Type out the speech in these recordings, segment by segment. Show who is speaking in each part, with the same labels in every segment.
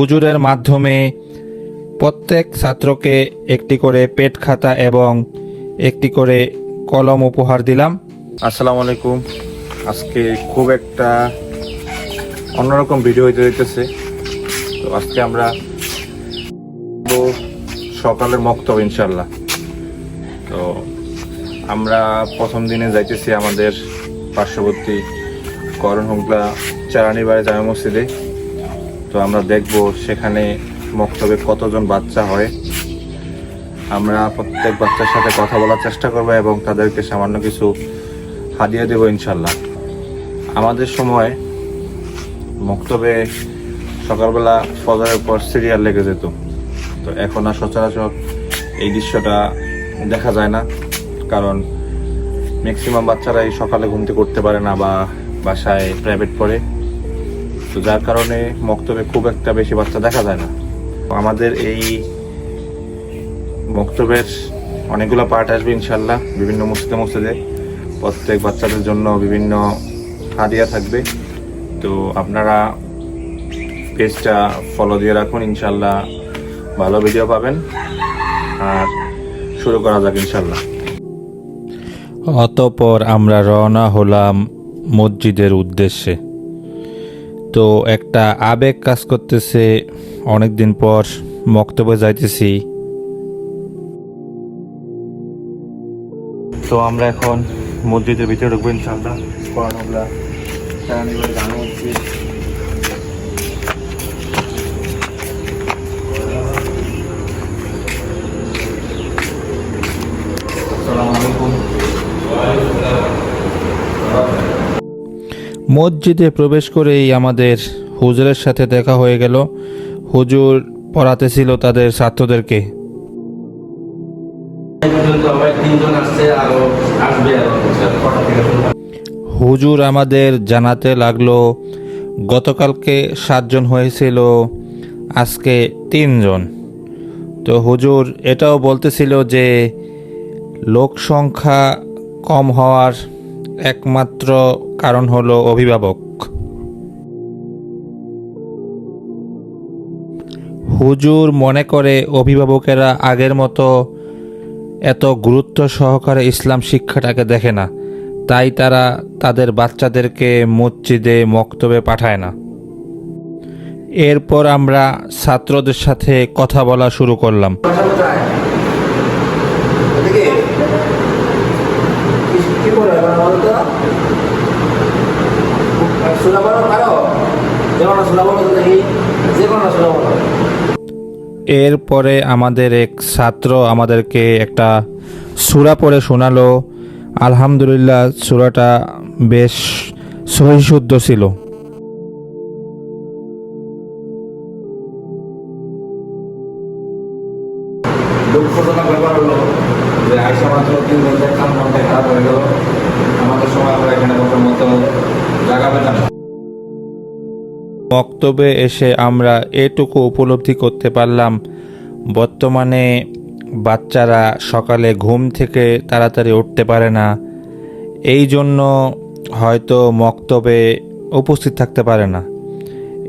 Speaker 1: হুজুরের মাধ্যমে প্রত্যেক ছাত্রকে একটি করে পেট খাতা এবং একটি করে কলম উপহার দিলাম। আসসালামু আলাইকুম। আজকে খুব একটা অন্যরকম ভিডিও হইতে হইতেছে তো আজকে আমরা সকালের মক্তব ইনশাল্লাহ তো আমরা প্রথম দিনে যাইতেছি আমাদের পার্শ্ববর্তী করণ হুগলা চারানি বাড়ি জামা মসজিদে। তো আমরা দেখব সেখানে মক্তবে কতজন বাচ্চা হয়। আমরা প্রত্যেক বাচ্চার সাথে কথা বলার চেষ্টা করব এবং তাদেরকে সামান্য কিছু হাদিয়া দেব ইনশাল্লাহ আমাদের সময় মক্তবে সকালবেলা ফজরের পর সিরিয়াল লেগে যেত। তো এখন আর সচরাচর এই দৃশ্যটা দেখা যায় না, কারণ ম্যাক্সিমাম বাচ্চারাই সকালে ঘুমতে করতে পারে না বা বাসায় প্রাইভেট পড়ে। তো যার কারণে মক্তবে খুব একটা বেশি বাচ্চা দেখা যায় না। আমাদের এই মক্তবের অনেকগুলো পার্ট আসবে ইনশাল্লাহ, বিভিন্ন মসজিদে মসজিদে। প্রত্যেক বাচ্চাদের জন্য বিভিন্ন হাদিয়া থাকবে। তো আপনারা পেজটা ফলো দিয়ে রাখুন, ইনশাল্লাহ ভালো ভিডিও পাবেন। আর শুরু করা যাক ইনশাল্লাহ। অতপর আমরা রওনা হলাম মসজিদের উদ্দেশ্যে। তো একটা আবেগ কাজ করতেছে অনেক দিন পর মক্তব্যে যাইতেছি। তো আমরা এখন মসজিদের ভিতরে ঢুকবো ইনশাল্লাহ কেরানীবাড়ি জামে মসজিদ মসজিদে প্রবেশ করেই আমাদের হুজুরের সাথে দেখা হয়ে গেল হুজুর পড়াতে ছিল তাদের ছাত্রদেরকে? হুজুর আমাদের জানাতে লাগল, গতকালকে সাতজন হয়েছিল, আজকে তিনজন তো হুজুর এটাও বলতেছিল যে, লোক সংখ্যা কম হওয়ার একমাত্র কারণ হলো অভিভাবক। হুজুর মনে করে অভিভাবকেরা আগের মতো এত গুরুত্ব সহকারে ইসলাম শিক্ষাটাকে দেখে না। তাই তারা তাদের বাচ্চাদেরকে মসজিদে, মক্তবে পাঠায় না। এরপর আমরা ছাত্রদের সাথে কথা বলা শুরু করলাম।
Speaker 2: শোনা বলো কারও? যে কোনো শোনা বলো দেখি। যে কোনো শোনা বলো।
Speaker 1: এরপরে আমাদের এক ছাত্র আমাদেরকে একটা সূরা পড়ে শোনালো আলহামদুলিল্লাহ সুরাটা বেশ সহিশুদ্ধ ছিল
Speaker 2: দুঃখজনক ব্যাপার হলো যে আইসা মাত্র তিনজন দেখলাম মনটা খারাপ হয়ে গেল আমাদের সময় আমরা এখানে বসার মতো জায়গা পেতাম না।
Speaker 1: বক্তব্যে এসে আমরা এটুকু উপলব্ধি করতে পারলাম, বর্তমানে বাচ্চারা সকালে ঘুম থেকে তাড়াতাড়ি উঠতে পারে না। এই জন্য হয়তো মক্তবে উপস্থিত থাকতে পারে না।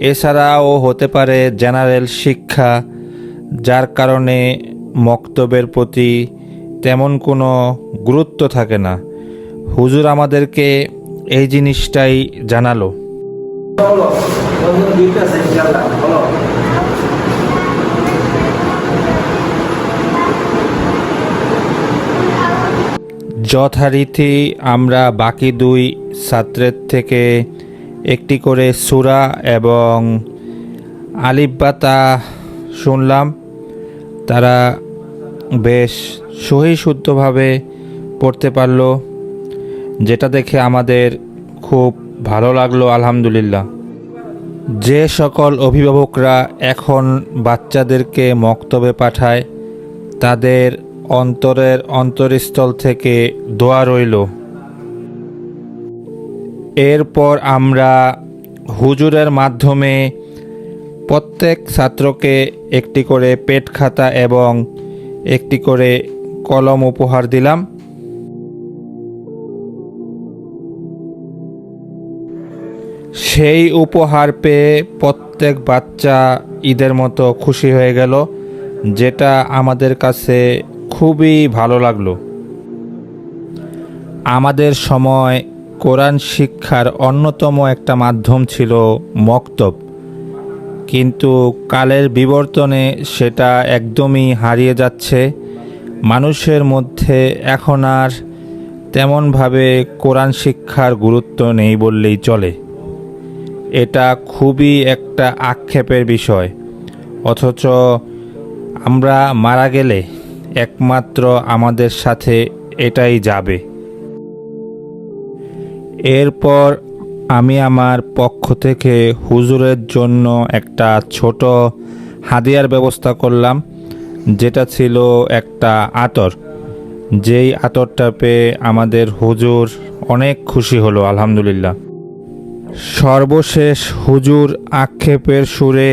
Speaker 1: এছাড়াও হতে পারে জেনারেল শিক্ষা, যার কারণে মক্তবের প্রতি তেমন কোনো গুরুত্ব থাকে না। হুজুর আমাদেরকে এই জিনিসটাই জানালো। যথারীতি আমরা বাকি দুই ছাত্রের থেকে একটি করে সুরা এবং আলিব্বাতা শুনলাম। তারা বেশ সহিশুদ্ধভাবে পড়তে পারল, যেটা দেখে আমাদের খুব ভালো লাগল, আলহামদুলিল্লাহ। যে সকল অভিভাবকরা এখন বাচ্চাদেরকে মক্তবে পাঠায়, তাদের অন্তরের অন্তরস্থল থেকে দোয়া রইল। এরপর আমরা হুজুরের মাধ্যমে প্রত্যেক ছাত্রকে একটি করে পেট খাতা এবং একটি করে কলম উপহার দিলাম। সেই উপহার পেয়ে প্রত্যেক বাচ্চা ঈদের মতো খুশি হয়ে গেল, যেটা আমাদের কাছে খুবই ভালো লাগল। আমাদের সময় কোরআন শিক্ষার অন্যতম একটা মাধ্যম ছিল মক্তব। কিন্তু কালের বিবর্তনে সেটা একদমই হারিয়ে যাচ্ছে। মানুষের মধ্যে এখন আর তেমনভাবে কোরআন শিক্ষার গুরুত্ব নেই বললেই চলে। এটা খুবই একটা আক্ষেপের বিষয়। অথচ আমরা মারা গেলে একমাত্র আমাদের সাথে এটাই যাবে। এরপর আমি আমার পক্ষ থেকে হুজুরের জন্য একটা ছোট হাদিয়ার ব্যবস্থা করলাম, যেটা ছিল একটা আতর। যেই আতরটা পেয়ে আমাদের হুজুর অনেক খুশি হলো, আলহামদুলিল্লাহ। সর্বশেষ হুজুর আক্ষেপের সুরে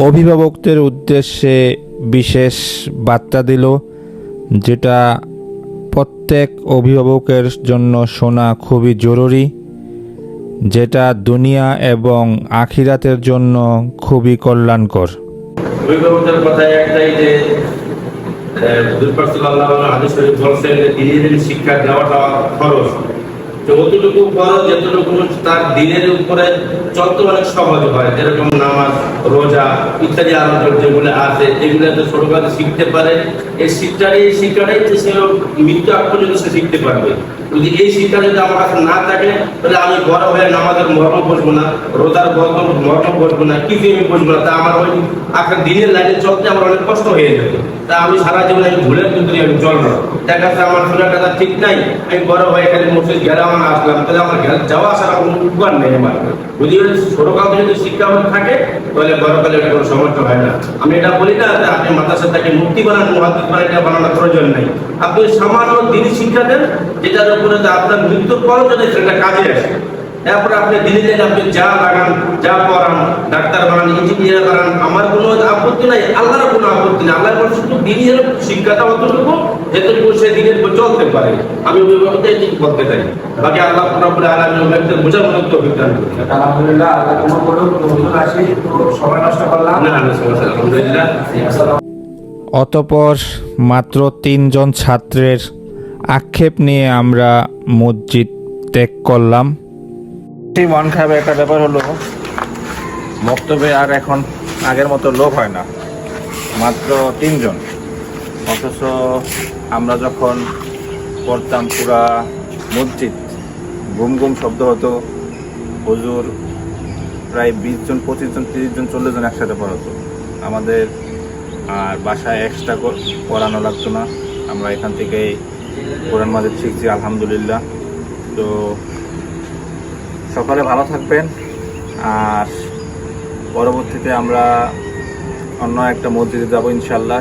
Speaker 1: অভিভাবকদের উদ্দেশ্যে বিশেষ বার্তা দিল, যেটা প্রত্যেক অভিভাবকের জন্য শোনা খুবই জরুরি, যেটা দুনিয়া এবং আখিরাতের জন্য খুবই কল্যাণকর।
Speaker 3: অভিভাবকদের কথায় একটাই যে শরীফ বলছেন শিক্ষা দেওয়াটা খরচ তো অতটুকু যতটুকু তার দিনের উপরে চলতে অনেক সহজ হয়, যেরকম নামাজ, রোজা ইত্যাদি আরও যেগুলো আছে যেগুলো তো ছোটবেলা শিখতে পারে। এই শিক্ষাটাই শিক্ষাটাই যে সে মৃত্যু আগ পর্যন্ত সে শিখতে পারবে। যদি এই শিক্ষা যদি আমার কাছে না থাকে, তাহলে আমি বড় হয়ে নামাজের মর্ম বসবো না, রোজার মর্ম মর্ম বসবো না কিছু আমি বসবো না। তা আমার ওই আখের দিনের লাইনে চলতে আমার অনেক কষ্ট হয়ে যাবে। তা আমি সারা জীবন আমি ভুলের কিন্তু আমি চলবো দেখা যাচ্ছে আমার শোনার কথা ঠিক নাই, আমি বড় হয়ে এখানে মসজিদ গেলাম না আসলাম, তাহলে আমার গেলে যাওয়া আসার কোনো উপকার নেই আমার। যদি ছোটকাল থেকে যদি শিক্ষা থাকে, তাহলে বড়কালে এটা কোনো সমস্যা হয় না। আমি এটা বলি না যে আপনি মাদ্রাসা থেকে মুক্তি বানান মহাদিস বানান, এটা বানানোর প্রয়োজন নেই। আপনি সামান্য দিনই শিক্ষা দেন, যেটার উপরে আপনার মৃত্যুর পরও যদি সেটা কাজে আসে। এরপরে আপনি দিনে আপনি যা লাগান যা পড়ান ডাক্তার বানান ইঞ্জিনিয়ার বানান আমার কোনো আপত্তি নাই আল্লাহর কোনো আপত্তি নাই। আল্লাহর কোনো শুধু দিনের শিক্ষাটা অতটুকু যেটুকু সে দিনের উপর চলতে পারে। আমি অভিভাবকদের এটুকু বলতে চাই। বাকি আল্লাহ রব্বুল আলামিন অভিভাবকদের বোঝার মতো তো অভিজ্ঞান
Speaker 2: আলহামদুলিল্লাহ আল্লাহ তোমার বলুক তো হুজুর আসি সময় নষ্ট করলাম।
Speaker 3: না না সমস্যা আলহামদুলিল্লাহ।
Speaker 1: অতপর মাত্র তিনজন ছাত্রের আক্ষেপ নিয়ে আমরা মসজিদ ত্যাগ করলাম। মন খারাপ একটা ব্যাপার হলো, বক্তব্যে আর এখন আগের মতো লোক হয় না, মাত্র তিনজন। অথচ আমরা যখন পড়তাম পুরা মসজিদ গুম গুম শব্দ হতো, হুজুর প্রায় বিশ জন পঁচিশ জন তিরিশ জন চল্লিশ জন একসাথে পড়াতো। আমাদের আর বাসায় এক্সট্রা পড়ানো লাগতো না। আমরা এখান থেকেই কোরআন মাজিদ শিখছি, আলহামদুলিল্লাহ। তো সকালে ভালো থাকবেন। আর পরবর্তীতে আমরা অন্য একটা মসজিদে যাব ইনশাল্লাহ